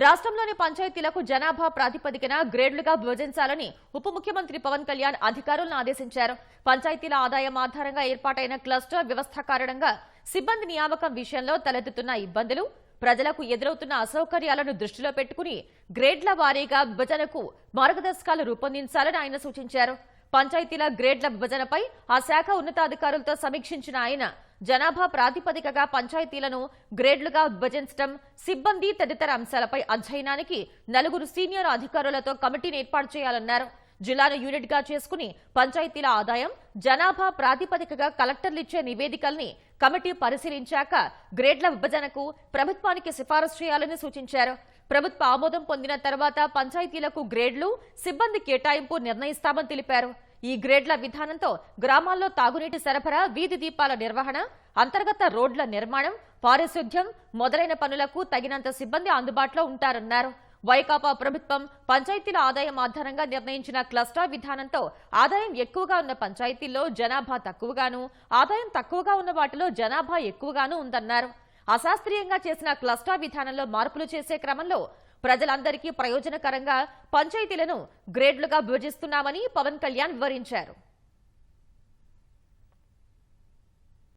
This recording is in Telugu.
రాష్ట్రంలోని పంచాయతీలకు జనాభా ప్రాతిపదికన గ్రేడ్లుగా విభజించాలని ఉప ముఖ్యమంత్రి పవన్ కళ్యాణ్ అధికారులను ఆదేశించారు. పంచాయతీల ఆదాయం ఆధారంగా ఏర్పాటైన క్లస్టర్ వ్యవస్థ కారణంగా సిబ్బంది నియామకం విషయంలో తలెత్తుతున్న ఇబ్బందులు ప్రజలకు ఎదురవుతున్న అసౌకర్యాలను దృష్టిలో పెట్టుకుని గ్రేడ్ల వారీగా విభజనకు మార్గదర్శకాలు రూపొందించాలని ఆయన సూచించారు. పంచాయతీల గ్రేడ్ల విభజనపై ఆ శాఖ ఉన్నతాధికారులతో సమీక్షించిన ఆయన జనాభా ప్రాతిపదికగా పంచాయతీలను గ్రేడ్లుగా విభజించడం సిబ్బంది తదితర అంశాలపై అధ్యయనానికి నలుగురు సీనియర్ అధికారులతో కమిటీని ఏర్పాటు చేయాలన్నారు. జిల్లాను యూనిట్గా చేసుకుని పంచాయతీల ఆదాయం జనాభా ప్రాతిపదికగా కలెక్టర్లు ఇచ్చే నివేదికల్ని కమిటీ పరిశీలించాక గ్రేడ్ల విభజనకు ప్రభుత్వానికి సిఫారసు చేయాలని సూచించారు. ప్రభుత్వ ఆమోదం పొందిన తర్వాత పంచాయతీలకు గ్రేడ్లు సిబ్బంది కేటాయింపు నిర్ణయిస్తామని తెలిపారు. ఈ గ్రేడ్ల విధానంతో గ్రామాల్లో తాగునీటి సరఫరా వీధి దీపాల నిర్వహణ అంతర్గత రోడ్ల నిర్మాణం పారిశుద్ధ్యం మొదలైన పనులకు తగినంత సిబ్బంది అందుబాటులో ఉంటారన్నారు. వైకాపా ప్రభుత్వం పంచాయతీల ఆదాయం ఆధారంగా నిర్ణయించిన క్లస్టర్ విధానంతో ఆదాయం ఎక్కువగా ఉన్న పంచాయతీల్లో జనాభా తక్కువగాను ఆదాయం తక్కువగా ఉన్న వాటిలో జనాభా ఎక్కువగాను ఉందన్నారు. అశాస్త్రీయంగా చేసిన క్లస్టర్ విధానంలో మార్పులు చేసే క్రమంలో ప్రజలందరికీ ప్రయోజనకరంగా పంచాయతీలను గ్రేడ్లుగా విభజిస్తున్నామని పవన్ కళ్యాణ్ వివరించారు.